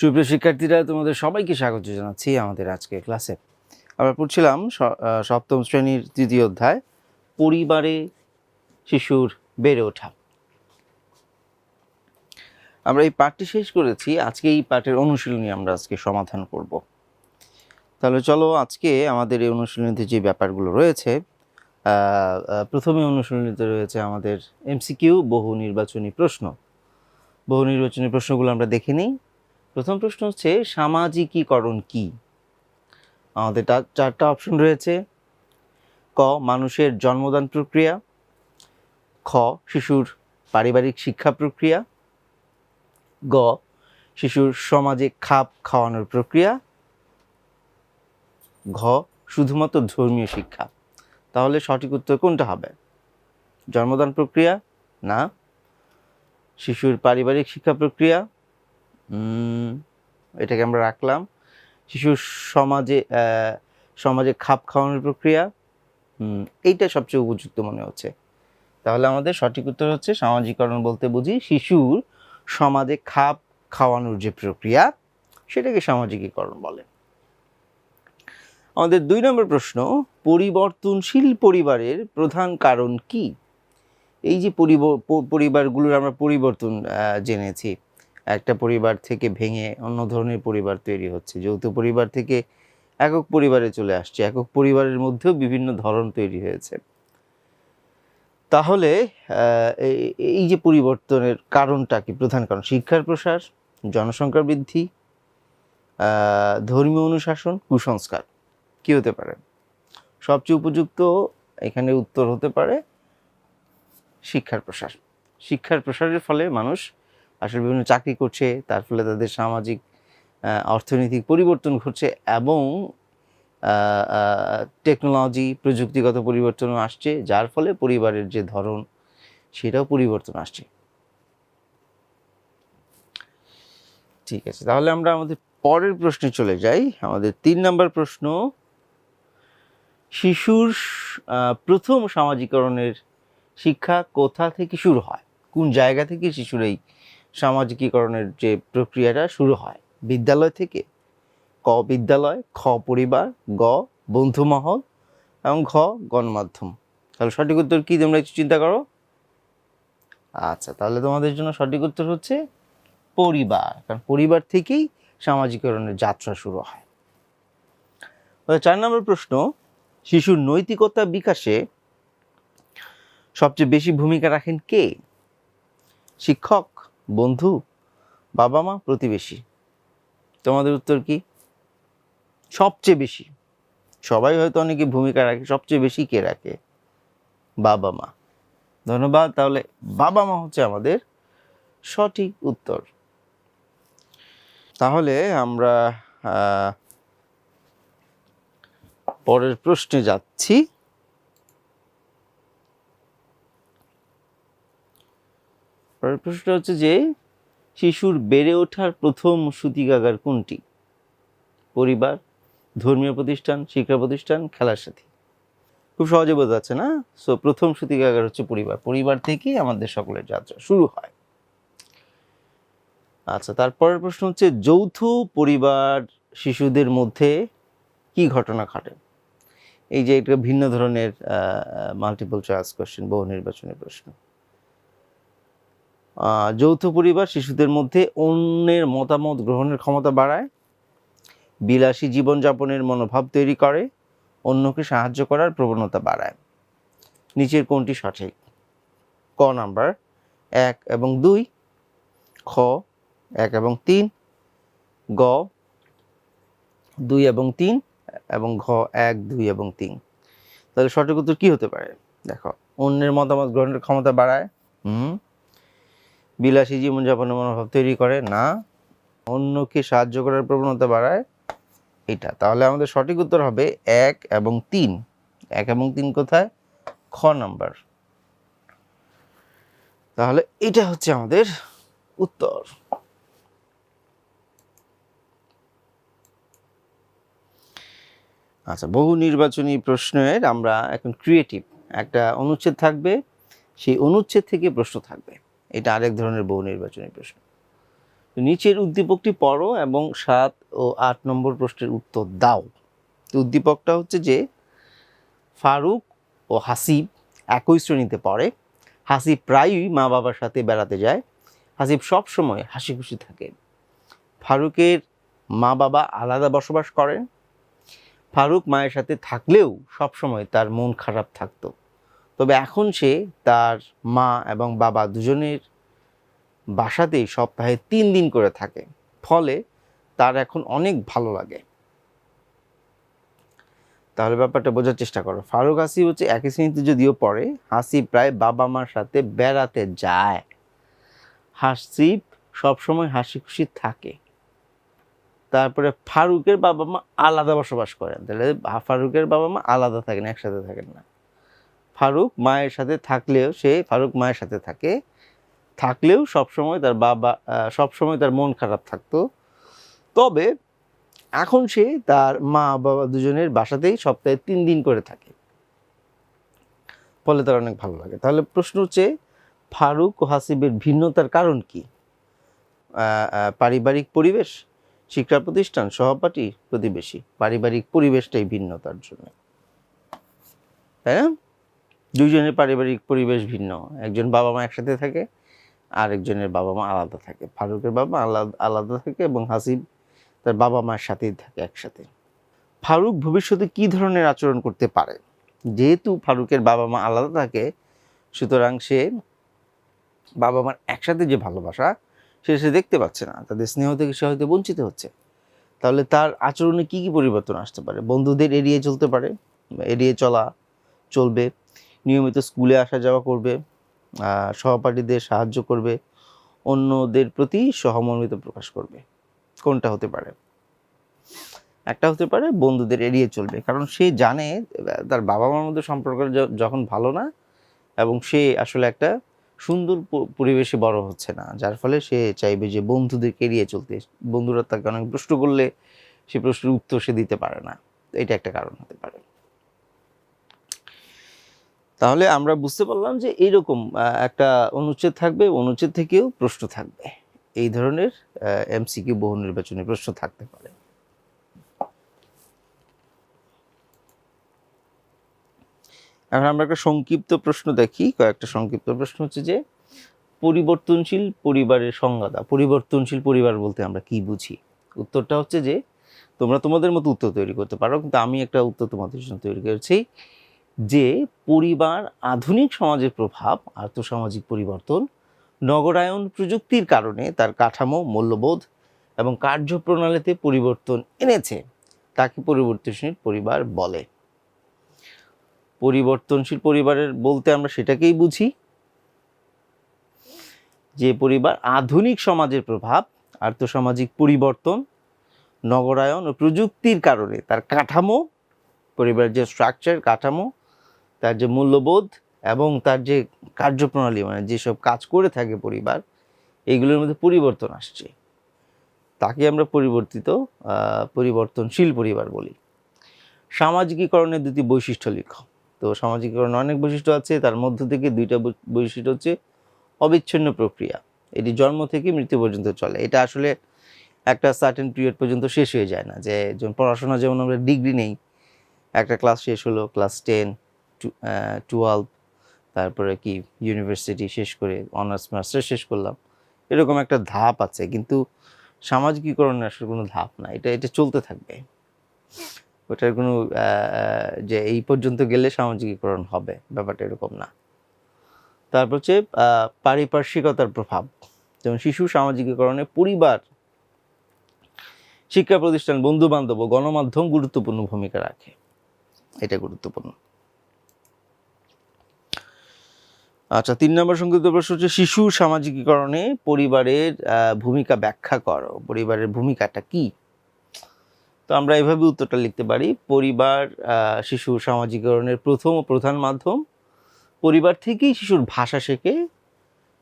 সুপ্রিয় শিক্ষার্থীরা, তোমাদের সবাইকে স্বাগত জানাচ্ছি আমাদের আজকের ক্লাসে। আমরা পড়ছিলাম সপ্তম শ্রেণির তৃতীয় অধ্যায়, পরিবারে শিশুর বেড়ে ওঠা। আমরা এই পাঠটি শেষ করেছি, আজকে এই পাঠের অনুশীলনী আমরা আজকে সমাধান করব। তাহলে চলো আজকে আমাদের এই অনুশীলনীতে যে ব্যাপারগুলো রয়েছে প্রথমে অনুশীলনীতে রয়েছে আমাদের এমসিকিউ, বহু নির্বাচনী প্রশ্ন। বহু নির্বাচনী প্রশ্নগুলো আমরা দেখে নিই। প্রথম প্রশ্ন হচ্ছে, সামাজিকীকরণ কি? আমাদের চারটা অপশন রয়েছে। ক, মানুষের জন্মদান প্রক্রিয়া। খ, শিশুর পারিবারিক শিক্ষা প্রক্রিয়া। গ, শিশুর সমাজে খাপ খাওয়ানোর প্রক্রিয়া। ঘ, শুধুমাত্র ধর্মীয় শিক্ষা। তাহলে সঠিক উত্তর কোনটা হবে? জন্মদান প্রক্রিয়া না, শিশুর পারিবারিক শিক্ষা প্রক্রিয়া। এটাকে আমরা রাখলাম। শিশুর সমাজে সমাজে খাপ খাওয়ানোর প্রক্রিয়া এইটা সবচেয়ে উপযুক্ত মনে হচ্ছে। তাহলে আমাদের সঠিক উত্তর হচ্ছে সামাজিকরণ বলতে বুঝি শিশুর সমাজে খাপ খাওয়ানোর যে প্রক্রিয়া, সেটাকে সামাজিকীকরণ বলে। আমাদের দুই নম্বর প্রশ্ন, পরিবর্তনশীল পরিবারের প্রধান কারণ কি? এই যে পরিব- পরিবারগুলোর আমরা পরিবর্তন জেনেছি। একটা পরিবার থেকে ভেঙে অন্য ধরনের পরিবার তৈরি হচ্ছে। যৌথ পরিবার থেকে একক পরিবারে চলে আসছে। একক পরিবারের মধ্যেও বিভিন্ন ধরন তৈরি হয়েছে। তাহলে এই- যে পরিবর্তনের কারণটা কি? প্রধান কারণ, শিক্ষার প্রসার জনসংখ্যা বৃদ্ধি ধর্মীয় অনুশাসন, কুসংস্কার। কি হতে পারে? সবচেয়ে উপযুক্ত এখানে উত্তর হতে পারে শিক্ষার প্রসার। শিক্ষার প্রসারের ফলে মানুষ আসলে বিভিন্ন চাকরি করছে, তার ফলে তাদের সামাজিক অর্থনৈতিক পরিবর্তন ঘটছে এবং টেকনোলজি প্রযুক্তিগত পরিবর্তনও আসছে, যার ফলে পরিবারের যে ধরন, সেটাও পরিবর্তন আসছে। ঠিক আছে, তাহলে আমরা আমাদের পরের প্রশ্নে চলে যাই। আমাদের তিন নম্বর প্রশ্ন, শিশুর প্রথম সামাজিকরণের শিক্ষা কোথা থেকে শুরু হয়? কোন জায়গা থেকে শিশুর এই সামাজিকীকরণের যে প্রক্রিয়াটা শুরু হয়। বিদ্যালয় থেকে ক বিদ্যালয়, খ পরিবার, গ বন্ধু মহল এবং ঘ গণমাধ্যম। তাহলে সঠিক উত্তর কি তোমরা একটু চিন্তা করো? আচ্ছা তাহলে তোমাদের জন্য সঠিক উত্তর হচ্ছে পরিবার। কারণ পরিবার থেকেই সামাজিকরণের যাত্রা শুরু হয়। চার নম্বর প্রশ্ন, শিশুর নৈতিকতা বিকাশে সবচেয়ে বেশি ভূমিকা রাখেন কে? শিক্ষক বন্ধু বাবা মা প্রতিবেশী। তোমাদের উত্তর কি? সবচেয়ে বেশি। সবাই হয়তো অনেকে ভূমিকা রাখে, সবচেয়ে বেশি কে রাখে? বাবা মা ধন্যবাদ, তাহলে বাবা মা হচ্ছে আমাদের সঠিক উত্তর। তাহলে আমরা পরের প্রশ্নে যাচ্ছি। পরের প্রশ্ন হচ্ছে যে, শিশুর বেড়ে ওঠার প্রথম সুতিকাগার কোনটি? পরিবার, ধর্মীয় প্রতিষ্ঠান, শিক্ষা প্রতিষ্ঠান, খেলার সাথী। খুব সহজে বোঝা যাচ্ছে না? সো প্রথম সুতিকাগার হচ্ছে পরিবার। পরিবার থেকেই আমাদের সকলের যাত্রা শুরু হয়। আচ্ছা তারপরের প্রশ্ন হচ্ছে, যৌথ পরিবার শিশুদের মধ্যে কি ঘটনা ঘটে? এই যে একটা ভিন্ন ধরনের মাল্টিপল চয়েস কোশ্চেন বহু নির্বাচনী প্রশ্ন। যৌথ পরিবার শিশুদের মধ্যে অন্যের মতামত গ্রহণের ক্ষমতা বাড়ায়, বিলাসী জীবনযাপনের মনোভাব তৈরি করে, অন্যকে সাহায্য করার প্রবণতা বাড়ায়। নিচের কোনটি সঠিক? ক নাম্বার, এক এবং দুই। খ, এক এবং তিন। গ, দুই এবং তিন এবং ঘ, এক, দুই এবং তিন। তাহলে সঠিক উত্তর কি হতে পারে? দেখো, অন্যের মতামত গ্রহণের ক্ষমতা বাড়ায়, হুম? বিলাসী জীবনযাপনের মনোভাব তৈরি করে, না। অন্যকে সাহায্য করার প্রবণতা বাড়ায় এটা। তাহলে আমাদের সঠিক উত্তর হবে এক এবং তিন। এক এবং তিন কোথায়? খ নাম্বার। তাহলে এটা হচ্ছে আমাদের উত্তর। আচ্ছা বহু নির্বাচনী প্রশ্নের আমরা এখন ক্রিয়েটিভ একটা অনুচ্ছেদ থাকবে। সেই অনুচ্ছেদ থেকে প্রশ্ন থাকবে। এটা আরেক ধরনের বহু নির্বাচনী প্রশ্ন। নিচের উদ্দীপকটি পড়ো এবং সাত ও আট নম্বর প্রশ্নের উত্তর দাও। উদ্দীপকটা হচ্ছে যে, ফারুক ও হাসিব একই শ্রেণীতে পড়ে। হাসিব প্রায়ই মা বাবার সাথে বেড়াতে যায়। হাসিব সব সময় হাসি খুশি থাকে। ফারুকের মা বাবা আলাদা বসবাস করেন। ফারুক মায়ের সাথে থাকলেও সব সময় তার মন খারাপ থাকতো। তবে এখন সে, তার মা এবং বাবা দুজনের বাসাতেই সপ্তাহে তিন দিন করে থাকে। ফলে তার এখন অনেক ভালো লাগে। তাহলে ব্যাপারটা বোঝার চেষ্টা করো। ফারুক হাসিব হচ্ছে একই শ্রেণীতে যদিও পড়ে, হাসি প্রায় বাবা মার সাথে বেড়াতে যায়। হাসিব সবসময় হাসি খুশি থাকে। তারপরে ফারুকের বাবা মা আলাদা বসবাস করেন। তাহলে ফারুকের বাবা মা আলাদা থাকেন, একসাথে থাকেন না। ফারুক মায়ের সাথে থাকলেও সে, ফারুক মায়ের সাথে থাকে, থাকলেও সবসময় তার বাবা সবসময় তার মন খারাপ থাকতো। তবে এখন সে তার মা বাবা দুজনের বাসাতেই সপ্তাহে তিন দিন করে থাকে। ফলে তার অনেক ভালো লাগে। তাহলে প্রশ্ন হচ্ছে, ফারুক ও হাসিবের ভিন্নতার কারণ কি? পারিবারিক পরিবেশ, শিক্ষা প্রতিষ্ঠান, সহপাঠী প্রতিবেশী, পারিবারিক পরিবেশটাই ভিন্নতার জন্য। তাই না? দুইজনের পারিবারিক পরিবেশ ভিন্ন। একজন বাবা মা একসাথে থাকে আর একজনের বাবা মা আলাদা থাকে। ফারুকের বাবা আলাদা আলাদা থাকে এবং হাসিব তার বাবা মার সাথেই থাকে একসাথে। ফারুক ভবিষ্যতে কি ধরনের আচরণ করতে পারে? যেহেতু ফারুকের বাবা মা আলাদা থাকে, সুতরাং সে বাবা মার একসাথে যে ভালোবাসা, সে সে দেখতে পাচ্ছে না। তাদের স্নেহ থেকে সে হয়তো বঞ্চিত হচ্ছে। তাহলে তার আচরণে কি কি পরিবর্তন আসতে পারে? বন্ধুদের এড়িয়ে চলতে পারে এড়িয়ে চলা, চলবে নিয়মিত স্কুলে আসা যাওয়া করবে সহপাঠীদের সাহায্য করবে, অন্যদের প্রতি সহমর্মিতা প্রকাশ করবে। কোনটা হতে পারে? একটা হতে পারে বন্ধুদের এড়িয়ে চলবে, কারণ সে জানে, তার বাবা মার মধ্যে সম্পর্ক যখন ভালো না, এবং সে আসলে একটা সুন্দর পরিবেশে বড় হচ্ছে না, যার ফলে সে চাইবে যে বন্ধুদেরকে এড়িয়ে চলতে। বন্ধুরা তাকে অনেক প্রশ্ন করলে সে প্রশ্নের উত্তর সে দিতে পারে না। এটা একটা কারণ হতে পারে। তাহলে আমরা বুঝতে পারলাম যে এইরকম একটা অনুচ্ছেদ থাকবে, অনুচ্ছেদ থেকেও প্রশ্ন থাকবে। এই ধরনের এমসিকিউ বহু নির্বাচনী প্রশ্ন থাকতে পারে। এখন আমরা একটা সংক্ষিপ্ত প্রশ্ন দেখি। কয়েকটা সংক্ষিপ্ত প্রশ্ন হচ্ছে যে, পরিবর্তনশীল পরিবারের সংজ্ঞা পরিবর্তনশীল পরিবার বলতে আমরা কি বুঝি? উত্তরটা হচ্ছে যে, তোমরা তোমাদের মতো উত্তর তৈরি করতে পারো, কিন্তু আমি একটা উত্তর তোমাদের জন্য তৈরি করেছি। যে পরিবার আধুনিক সমাজের প্রভাব, আর্থসামাজিক পরিবর্তন, নগরায়ন প্রযুক্তির কারণে তার কাঠামো, মূল্যবোধ এবং কার্যপ্রণালীতে পরিবর্তন এনেছে, তাকে পরিবর্তনশীল পরিবার বলে। পরিবর্তনশীল পরিবারের বলতে আমরা সেটাকেই বুঝি। যে পরিবার আধুনিক সমাজের প্রভাব, আর্থসামাজিক পরিবর্তন, নগরায়ন ও প্রযুক্তির কারণে তার কাঠামো, পরিবারের যে স্ট্রাকচার কাঠামো তার যে মূল্যবোধ এবং তার যে কার্যপ্রণালী মানে যেসব কাজ করে থাকে পরিবার, এইগুলোর মধ্যে পরিবর্তন আসছে। তাকে আমরা পরিবর্তিত পরিবর্তনশীল পরিবার বলি। সামাজিকীকরণের দুটি বৈশিষ্ট্য লিখ। তো সামাজিকীকরণ অনেক বৈশিষ্ট্য আছে, তার মধ্য থেকে দুইটা বৈশিষ্ট্য হচ্ছে অবিচ্ছিন্ন প্রক্রিয়া। এটি জন্ম থেকে মৃত্যু পর্যন্ত চলে। এটা আসলে একটা সার্টেন পিরিয়ড পর্যন্ত শেষ হয়ে যায় না। যে পড়াশোনা, যেমন আমরা ডিগ্রি নেই, একটা ক্লাস শেষ হলো ক্লাস টেন টুয়েলভ তারপরে কি ইউনিভার্সিটি শেষ করে অনার্স মাস্টার শেষ করলাম। এরকম একটা ধাপ আছে, কিন্তু সামাজিকীকরণের আসলে কোনো ধাপ না, এটা এটা চলতে থাকবে। ওটার কোনো যে এই পর্যন্ত গেলে সামাজিকীকরণ হবে, ব্যাপারটা এরকম না। তারপর হচ্ছে পারিপার্শ্বিকতার প্রভাব। যেমন শিশু সামাজিকীকরণে পরিবার, শিক্ষা প্রতিষ্ঠান বন্ধু বান্ধব ও গণমাধ্যম গুরুত্বপূর্ণ ভূমিকা রাখে। এটা গুরুত্বপূর্ণ। আচ্ছা তিন নম্বর সংক্ষিপ্ত প্রশ্ন হচ্ছে, শিশু সামাজিকীকরণে পরিবারের ভূমিকা ব্যাখ্যা করো। পরিবারের ভূমিকাটা কি? তো আমরা এভাবে উত্তরটা লিখতে পারি। পরিবার শিশু সামাজিকীকরণের প্রথম ও প্রধান মাধ্যম। পরিবার থেকেই শিশুর ভাষা শেখে,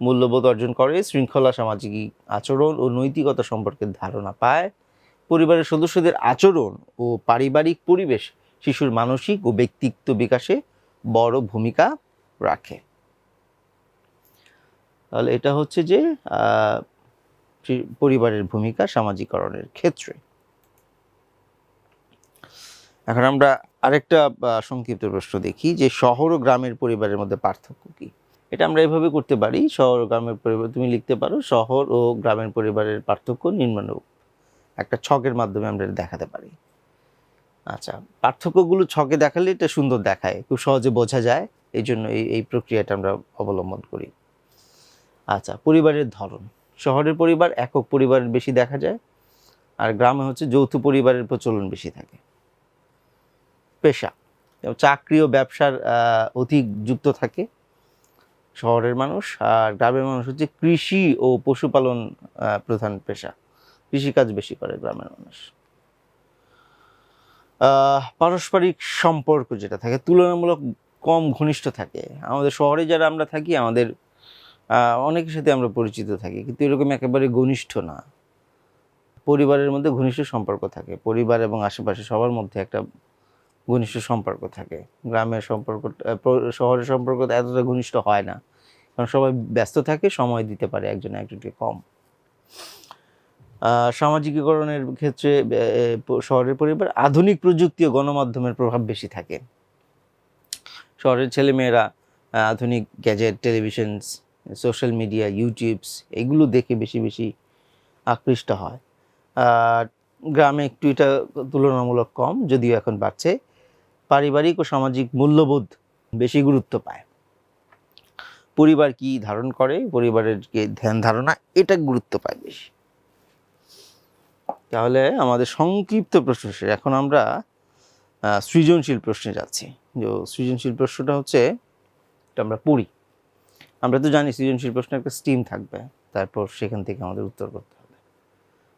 মূল্যবোধ অর্জন করে, শৃঙ্খলা সামাজিক আচরণ ও নৈতিকতা সম্পর্কে ধারণা পায়। পরিবারের সদস্যদের আচরণ ও পারিবারিক পরিবেশ শিশুর মানসিক ও ব্যক্তিত্ব বিকাশে বড় ভূমিকা রাখে। তাহলে এটা হচ্ছে যে পরিবারের ভূমিকা সামাজিকরণের ক্ষেত্রে। এখন আমরা আরেকটা সংক্ষিপ্ত প্রশ্ন দেখি যে, শহর ও গ্রামের পরিবারের মধ্যে পার্থক্য কি? এটা আমরা এভাবে করতে পারি, শহর ও গ্রামের পরিবার, তুমি লিখতে পারো, শহর ও গ্রামের পরিবারের পার্থক্য নিম্নরূপ। একটা ছকের মাধ্যমে আমরা দেখাতে পারি। আচ্ছা পার্থক্যগুলো ছকে দেখালে এটা সুন্দর দেখায়, খুব সহজে বোঝা যায় এই জন্য এই এই প্রক্রিয়াটা আমরা অবলম্বন করি। আচ্ছা পরিবারের ধরন। শহরের পরিবার একক পরিবারের বেশি দেখা যায়, আর গ্রামে হচ্ছে যৌথ পরিবারের প্রচলন বেশি থাকে। পেশা চাকরি ও ব্যবসার অধিক যুক্ত থাকে শহরের মানুষ, আর গ্রামের মানুষ হচ্ছে কৃষি ও পশুপালন প্রধান পেশা। কৃষিকাজ বেশি করে গ্রামের মানুষ। পারস্পরিক সম্পর্ক যেটা থাকে, তুলনামূলক কম ঘনিষ্ঠ থাকে। আমাদের শহরে যারা আমরা থাকি, আমাদের অনেকের সাথে আমরা পরিচিত থাকি, কিন্তু এরকম একেবারে ঘনিষ্ঠ না। পরিবারের মধ্যে ঘনিষ্ঠ সম্পর্ক থাকে। পরিবার এবং আশেপাশে সবার মধ্যে একটা ঘনিষ্ঠ সম্পর্ক থাকে। গ্রামের সম্পর্ক শহরের সম্পর্ক এতটা ঘনিষ্ঠ হয় না। কারণ সবাই ব্যস্ত থাকে, সময় দিতে পারে একজন একজনকে কম। সামাজিকীকরণের ক্ষেত্রে শহরের পরিবার আধুনিক প্রযুক্তি ও গণমাধ্যমের প্রভাব বেশি থাকে। শহরের ছেলেমেয়েরা আধুনিক gadget television social media, YouTubes, এগুলো দেখে বেশি বেশি আকৃষ্ট হয়। আর গ্রামে একটু এটা তুলনামূলক কম, যদিও এখন বাড়ছে। পারিবারিক ও সামাজিক মূল্যবোধ বেশি গুরুত্ব পায়। পরিবার কি ধারণ করে? পরিবারের যে ধ্যান ধারণা? এটা গুরুত্ব পায় বেশি। তাহলে আমাদের সংক্ষিপ্ত প্রশ্ন শেষ, এখন আমরা সৃজনশীল প্রশ্নে যাচ্ছি। যে সৃজনশীল প্রশ্নটা হচ্ছে, এটা আমরা পড়ি। আমরা তো জানি সৃজনশীল প্রশ্ন একটা স্টিম থাকবে। তারপর সেখান থেকে আমাদের উত্তর করতে হবে।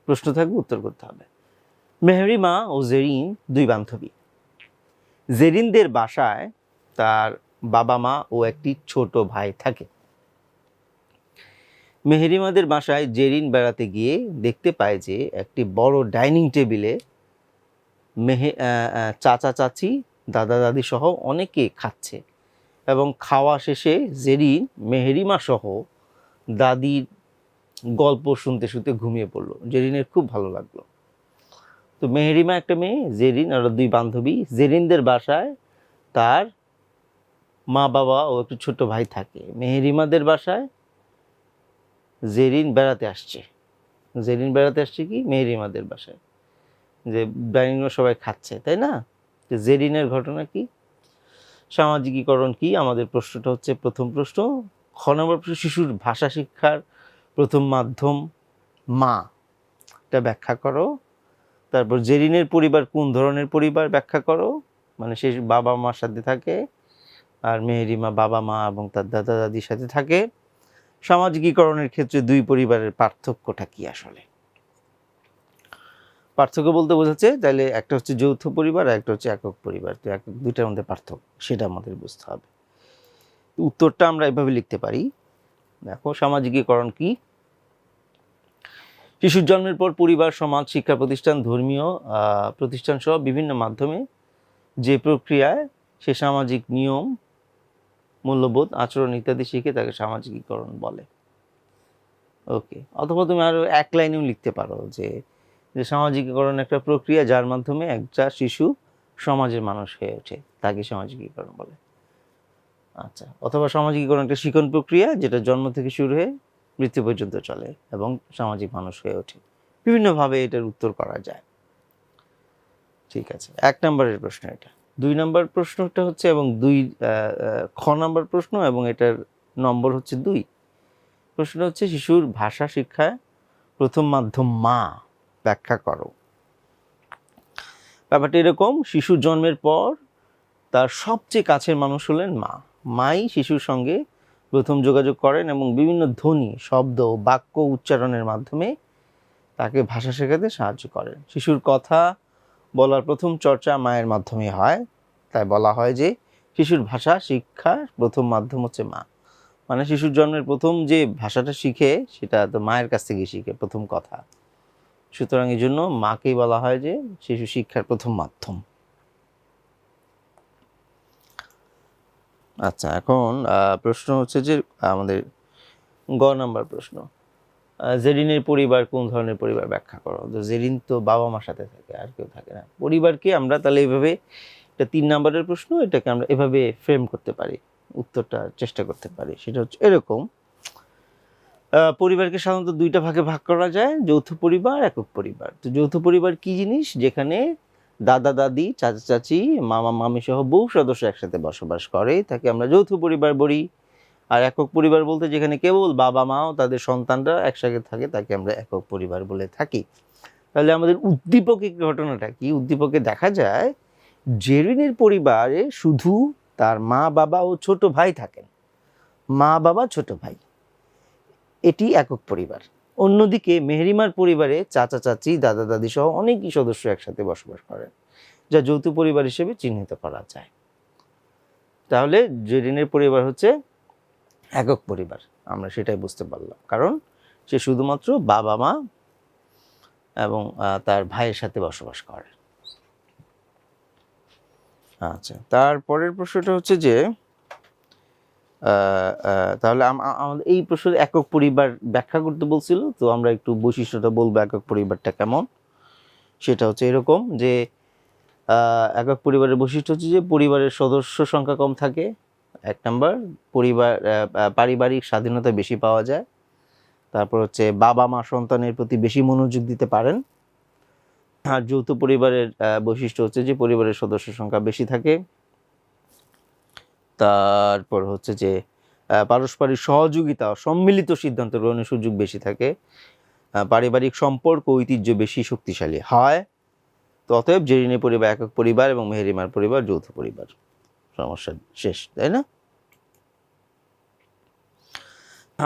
প্রশ্ন থাকবে, উত্তর করতে হবে। মেহরিমা ও জেরিন দুই বান্ধবী। জেরিনদের বাসায় তার বাবা মা ও একটি ছোট ভাই থাকে। মেহরিমাদের বাসায় জেরিন বেড়াতে গিয়ে দেখতে পায় যে একটি বড় ডাইনিং টেবিলে মেহে চাচা চাচি দাদা দাদি সহ অনেকে খাচ্ছে। এবং খাওয়া শেষে জেরিন, মেহরিমা সহ দাদির গল্প শুনতে শুনতে ঘুমিয়ে পড়ল। জেরিনের খুব ভালো লাগল। তো মেহরিমা একটা মেয়ে, জেরিন, আর দুই বান্ধবী। জেরিনদের বাসায় তার মা বাবা ও একটু ছোট ভাই থাকে। মেহরিমাদের বাসায় জেরিন বেড়াতে আসছে। জেরিন বেড়াতে আসছে কি? মেহরিমাদের বাসায়। যে ডাইনিং সবাই খাচ্ছে, তাই না? জেরিনের ঘটনা কি? সামাজিকীকরণ কি? আমাদের প্রশ্নটা হচ্ছে, প্রথম প্রশ্ন, খ নম্বর প্রশ্ন, শিশুর ভাষা শিক্ষার প্রথম মাধ্যম মা। এটা ব্যাখ্যা করো। তারপর জেরিনের পরিবার কোন ধরনের পরিবার ব্যাখ্যা করো? মানে সে বাবা মার সাথে থাকে আর মেহেরিমা বাবা মা এবং তার দাদা দাদির সাথে থাকে। সামাজিকীকরণের ক্ষেত্রে দুই পরিবারের পার্থক্যটা কি আসলে? পার্থক্য বলতে বোঝাচ্ছে তাহলে একটা হচ্ছে যৌথ পরিবার আর একটা হচ্ছে একক পরিবার। তো একক দুইটার মধ্যে পার্থক্য, সেটা আমাদের বুঝতে হবে। উত্তরটা আমরা এভাবে লিখতে পারি। দেখো, সামাজিকীকরণ কি? শিশুর জন্মের পর পরিবার, সমাজ, শিক্ষা প্রতিষ্ঠান, ধর্মীয় প্রতিষ্ঠান সহ বিভিন্ন মাধ্যমে যে প্রক্রিয়ায় সে সামাজিক নিয়ম, মূল্যবোধ, আচরণ ইত্যাদি শিখে তাকে সামাজিকীকরণ বলে। ওকে, অথবা তুমি আরও এক লাইনেও লিখতে পারো যে যে সামাজিকীকরণ একটা প্রক্রিয়া যার মাধ্যমে একটা শিশু সমাজের মানুষ হয়ে ওঠে, তাকে সামাজিকীকরণ বলে। আচ্ছা অথবা সামাজিকীকরণ একটা শিখন প্রক্রিয়া যেটা জন্ম থেকে শুরু হয়ে মৃত্যু পর্যন্ত চলে এবং সামাজিক মানুষ হয়ে ওঠে। বিভিন্নভাবে এটার উত্তর করা যায়। ঠিক আছে, এক নম্বরের প্রশ্ন এটা। দুই নম্বর প্রশ্নটা হচ্ছে এবং দুই খ নম্বর প্রশ্ন এবং এটার নম্বর হচ্ছে দুই। প্রশ্নটা হচ্ছে শিশুর ভাষা শিক্ষায় প্রথম মাধ্যম মা। ব্যাখ্যা করো। ব্যাপারটা এরকম, শিশু জন্মের পর তার সবচেয়ে কাছের মানুষ হলেন মা। মাই শিশুর সঙ্গে প্রথম যোগাযোগ করেন এবং বিভিন্ন ধ্বনি, শব্দ, বাক্য উচ্চারণের মাধ্যমে তাকে ভাষা শেখাতে সাহায্য করেন। শিশুর কথা বলার প্রথম চর্চা মায়ের মাধ্যমে হয়। তাই বলা হয় যে শিশুর ভাষা শিক্ষার প্রথম মাধ্যম হচ্ছে মা। মানে শিশুর জন্মের প্রথম যে ভাষাটা শিখে, সেটা তো মায়ের কাছ থেকে শিখে প্রথম কথা। সুতরাং এই জন্য মাকেই বলা হয় যে শিশু শিক্ষার প্রথম মাধ্যম। আচ্ছা এখন প্রশ্ন হচ্ছে যে আমাদের গ নাম্বার প্রশ্ন। জেরিনের পরিবার কোন ধরনের পরিবার ব্যাখ্যা করো? তো জেরিন তো বাবা মার সাথে থাকে, আর কেউ থাকে না। পরিবারকে আমরা তাহলে এইভাবে এটা তিন নম্বরের প্রশ্ন, এটাকে আমরা এভাবে ফ্রেম করতে পারি, উত্তরটা চেষ্টা করতে পারি। সেটা হচ্ছে এরকম পরিবারকে সাধারণত দুইটা ভাগে ভাগ করা যায়, যৌথ পরিবার, একক পরিবার। তো যৌথ পরিবার কি জিনিস? যেখানে দাদা, দাদি, চাচা, চাচি, মামা, মামি সহ বহু সদস্য একসাথে বসবাস করে, তাকে আমরা যৌথ পরিবার বলি। আর একক পরিবার বলতে যেখানে কেবল বাবা, মা ও তাদের সন্তানরা একসাথে থাকে, তাকে আমরা একক পরিবার বলে থাকি। তাহলে আমাদের উদ্দীপকের ঘটনাটা কি? উদ্দীপকে দেখা যায়, জেরিনের পরিবারে শুধু তার মা, বাবা ও ছোট ভাই থাকেন। মা, বাবা, ছোট ভাই। এটি একক পরিবার। অন্যদিকে মেহরিমার পরিবারে চাচা, চাচি, দাদা, দাদি সহ অনেকই সদস্য একসাথে বসবাস করেন, যা যৌথ পরিবার হিসেবে চিহ্নিত করা যায়। তাহলে জেরিনের পরিবার হচ্ছে একক পরিবার, আমরা সেটাই বুঝতে পারলাম। কারণ সে শুধুমাত্র বাবা, মা এবং তার ভাইয়ের সাথে বসবাস করে। আচ্ছা তারপরের প্রশ্নটা হচ্ছে যে তাহলে আমাদের এই প্রশ্নের একক পরিবার ব্যাখ্যা করতে বলছিল, তো আমরা একটু বৈশিষ্ট্যটা বলব একক পরিবারটা কেমন? সেটা হচ্ছে এরকম যে একক পরিবারের বৈশিষ্ট্য হচ্ছে যে, পরিবারের সদস্য সংখ্যা কম থাকে, এক নম্বর। পরিবার পারিবারিক স্বাধীনতা বেশি পাওয়া যায়। তারপর হচ্ছে বাবা মা সন্তানের প্রতি বেশি মনোযোগ দিতে পারেন। আর যৌথ পরিবারের বৈশিষ্ট্য হচ্ছে যে, পরিবারের সদস্য সংখ্যা বেশি থাকে। তারপর হচ্ছে যে পারস্পরিক সহযোগিতা, সম্মিলিত সিদ্ধান্ত গ্রহণের সুযোগ বেশি থাকে। পারিবারিক সম্পর্ক, ঐতিহ্য বেশি শক্তিশালী হয়। তো অতএব জেরিনে পরিবার, একক পরিবার এবং মেহেরিমার পরিবার, যৌথ পরিবার। সমস্যা শেষ, তাই না?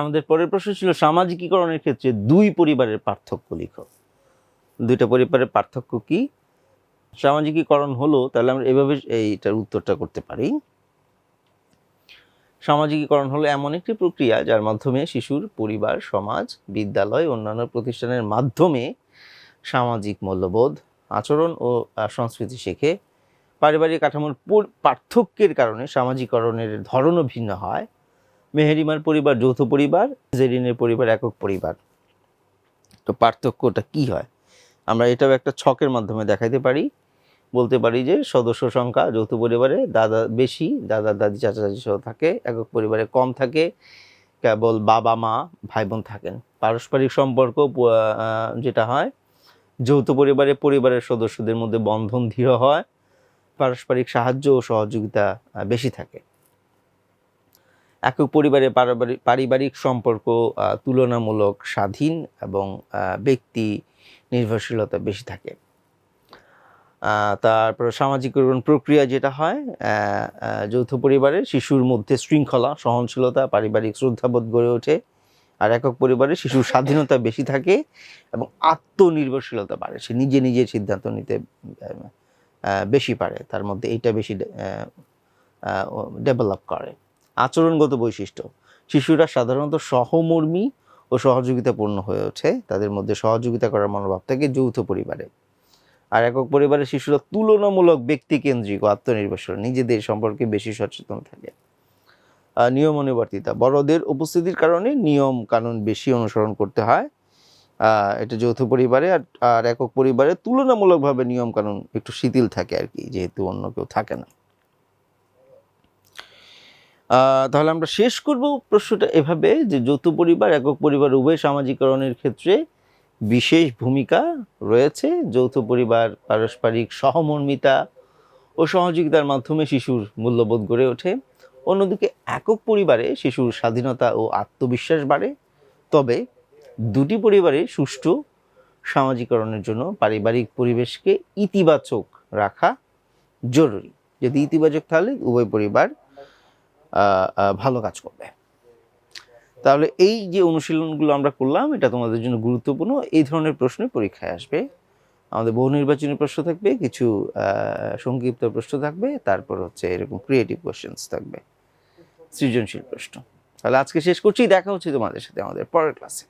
আমাদের পরের প্রশ্ন ছিল, সামাজিকীকরণের ক্ষেত্রে দুই পরিবারের পার্থক্য লিখো। দুইটা পরিবারের পার্থক্য কি? সামাজিকীকরণ হলো, তাহলে আমরা এভাবে এইটার উত্তরটা করতে পারি। সামাজিকীকরণ হলো এমন একটি প্রক্রিয়া যার মাধ্যমে শিশুর পরিবার, সমাজ, বিদ্যালয়, অন্যান্য প্রতিষ্ঠানের মাধ্যমে সামাজিক মূল্যবোধ, আচরণ ও সংস্কৃতি শেখে। পারিবারিক কাঠামোর পার্থক্যের কারণে সামাজিকরণের ধরনও ভিন্ন হয়। মেহেরিমার পরিবার যৌথ পরিবার, জেরিনের পরিবার একক পরিবার। তো পার্থক্যটা কি হয়? আমরা এটাও একটা ছকের মাধ্যমে দেখাইতে পারি। বলতে পারি যে সদস্য সংখ্যা যৌথ পরিবারে দাদা বেশি, দাদা, দাদি, চাচা, চাচি সহ থাকে, একক পরিবারে কম থাকে, কেবল বাবা, মা ভাই বোন থাকেন। পারস্পরিক সম্পর্ক যেটা হয়, যৌথ পরিবারে পরিবারের সদস্যদের মধ্যে বন্ধন দৃঢ় হয়, পারস্পরিক সাহায্য ও সহযোগিতা বেশি থাকে। একক পরিবারে পারিবারিক সম্পর্ক তুলনামূলক স্বাধীন এবং ব্যক্তি নির্ভরশীলতা বেশি থাকে। তারপর সামাজিকীকরণ প্রক্রিয়া যেটা হয় যৌথ পরিবারে শিশুর মধ্যে শৃঙ্খলা, সহনশীলতা, পারিবারিক শ্রদ্ধাবোধ গড়ে ওঠে আর একক পরিবারে শিশুর স্বাধীনতা বেশি থাকে এবং আত্মনির্ভরশীলতা বাড়ে। সে নিজে নিজে সিদ্ধান্ত নিতে বেশি পারে, তার মধ্যে এইটা বেশি ডেভেলপ করে। আচরণগত বৈশিষ্ট্য, শিশুরা সাধারণত সহমর্মী ও সহযোগিতাপূর্ণ হয়ে ওঠে। তাদের মধ্যে সহযোগিতা করার মনোভাব থাকে যৌথ পরিবারে। আর একক পরিবারের শিশুরা তুলনামূলক ব্যক্তিকেন্দ্রিক ও আত্মনির্ভরশীল, নিজেদের সম্পর্কে বেশি সচেতন থাকে। নিয়ম অনুবর্তিতা বড়দের উপস্থিতির কারণে নিয়ম কানুন বেশি অনুসরণ করতে হয়। এটা যৌথ পরিবারে আর আর একক পরিবারে তুলনামূলকভাবে নিয়ম কানুন একটু শিথিল থাকে আর কি, যেহেতু অন্য কেউ থাকে না। তাহলে আমরা শেষ করব প্রশ্নটা এভাবে যে যৌথ পরিবার, একক পরিবার উভয় সামাজিকরণের ক্ষেত্রে বিশেষ ভূমিকা রয়েছে, যৌথ পরিবার, পারস্পরিক সহমর্মিতা ও সহযোগিতার মাধ্যমে শিশুর মূল্যবোধ গড়ে ওঠে। অন্যদিকে একক পরিবারে শিশুর স্বাধীনতা ও আত্মবিশ্বাস বাড়ে। তবে দুটি পরিবারে সুষ্ঠু সামাজিকরণের জন্য পারিবারিক পরিবেশকে ইতিবাচক রাখা জরুরি। যদি ইতিবাচক, তাহলে উভয় পরিবার ভালো কাজ করবে। তাহলে এই যে অনুশীলনগুলো আমরা করলাম, এটা তোমাদের জন্য গুরুত্বপূর্ণ। এই ধরনের প্রশ্নে পরীক্ষায় আসবে। আমাদের বহু নির্বাচনী প্রশ্ন থাকবে, কিছু সংক্ষিপ্ত প্রশ্ন থাকবে, তারপর হচ্ছে এরকম ক্রিয়েটিভ কোয়েশ্চেন্স থাকবে। সৃজনশীল প্রশ্ন। তাহলে আজকে শেষ করছি, দেখা হচ্ছে তোমাদের সাথে আমাদের পরের ক্লাসে